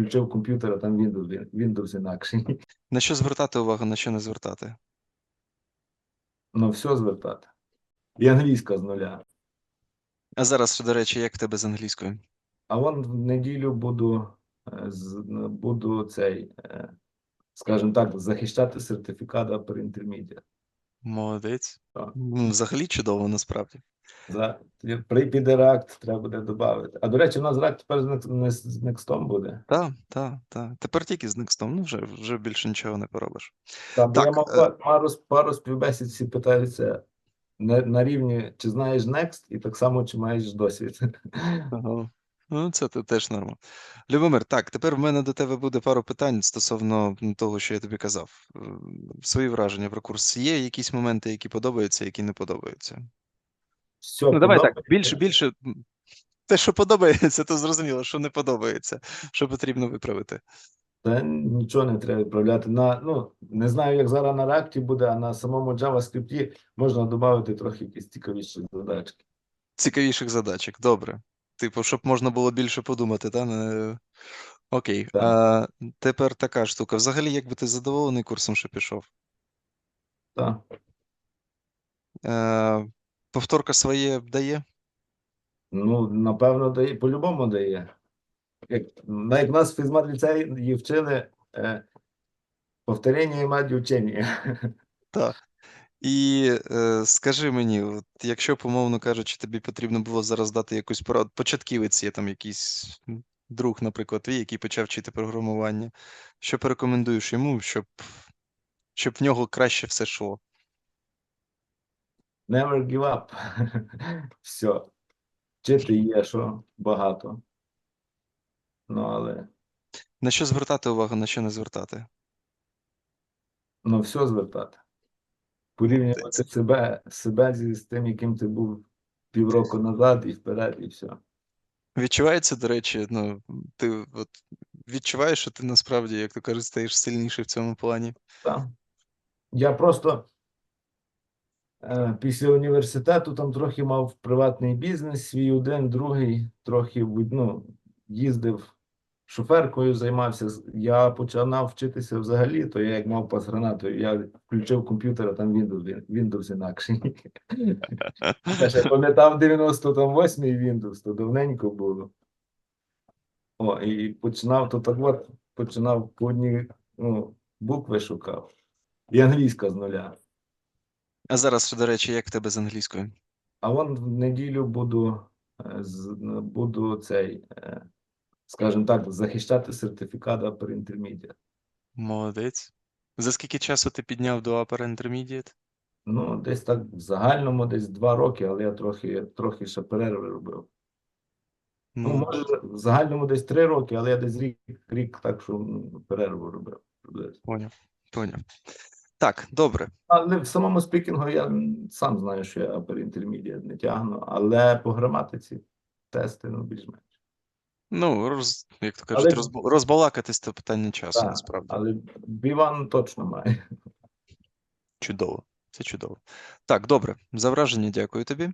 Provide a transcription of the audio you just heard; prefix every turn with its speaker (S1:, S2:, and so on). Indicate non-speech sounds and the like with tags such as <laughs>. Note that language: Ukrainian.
S1: включив комп'ютер, а там Windows, Windows інакший.
S2: На що звертати увагу, на що не звертати?
S1: Ну, все звертати. І англійська з нуля.
S2: А зараз, до речі, як в тебе з англійською?
S1: А вон в неділю буду, е, буду цей, е, скажімо так, захищати сертифікат Upper Intermediate.
S2: Молодець.
S1: Так.
S2: Взагалі чудово, насправді.
S1: За, при піде React треба буде додати. А до речі, у нас React тепер з не з з буде.
S2: Так, так, так. Тепер тільки з Nextом, ну вже, вже більше нічого не поробиш.
S1: Там бо я мав
S2: е,
S1: пару, пару співбесід, всі питаються на, на рівні, чи знаєш Next, і так само, чи маєш досвід.
S2: Ага. Ну, це теж норма. Любомир, так, тепер в мене до тебе буде пару питань стосовно того, що я тобі казав. Свої враження про курс. Є якісь моменти, які подобаються, які не подобаються?
S1: Все,
S2: Ну, давай так, більше, більше. Те, що подобається, то зрозуміло, що не подобається, що потрібно виправити.
S1: Та нічого не треба відправляти. На, ну, не знаю, як зараз на React буде, а на самому JavaScript можна додати трохи якісь цікавіші задачки.
S2: Цікавіших задачок, добре. Типу, щоб можна було більше подумати, та? Не... Окей.
S1: Так.
S2: А, тепер така штука. Взагалі, як би ти задоволений курсом, що пішов?
S1: Так.
S2: Е, повторка своє дає?
S1: Ну, напевно, дає, по-любому дає. Як, навіть нас в фізмат ліцеї її вчили е, повторення і мать учення. <laughs>
S2: Так. І е, скажи мені, от, якщо, умовно кажучи, тобі потрібно було зараз дати якусь пораду, початківець є там якийсь друг, наприклад, твій, який почав вчити програмування, що порекомендуєш йому, щоб, щоб в нього краще все йшло?
S1: Never give up. <laughs> Все. Вчити є, що багато. Ну, але
S2: На що звертати увагу, на що не звертати?
S1: ну, все звертати. Порівнювати себе, себе зі з тим, яким ти був півроку назад і вперед, і все.
S2: Відчувається, до речі, ну, ти от, відчуваєш, що ти насправді, як то кажуть, стаєш сильніший в цьому плані?
S1: Так. Я просто після університету там трохи мав приватний бізнес, свій один, другий, трохи ну, їздив шоферкою, займався. Я починав вчитися взагалі, то я як мав пасгранату, я включив комп'ютер, а там Windows, Windows інакший. Я ще пам'ятав 98 Windows, то давненько було. О, і починав то так от, починав по одній ну, букви шукав. І англійська з нуля.
S2: А зараз, до речі, як в тебе з англійською?
S1: А вон в неділю буду, е, буду цей, е, скажімо так, захищати сертифікат Upper Intermediate.
S2: Молодець. За скільки часу ти підняв до Upper Intermediate?
S1: Ну, десь так в загальному десь два роки, але я трохи, трохи ще перерви робив. Ну, може, в загальному десь три роки, але я десь рік, рік так, що ну, перерву робив.
S2: Поняв, поняв. Так, добре.
S1: Але в самому спікінгу я сам знаю, що я Upper Intermediate не тягну, але по граматиці тести, ну, більш-менш.
S2: Ну, роз, як то кажуть,
S1: Але-
S2: розб- розбалакатись це питання часу,
S1: Так,
S2: насправді.
S1: Але B1 точно має.
S2: Чудово. Це чудово. Так, добре. За враження дякую тобі.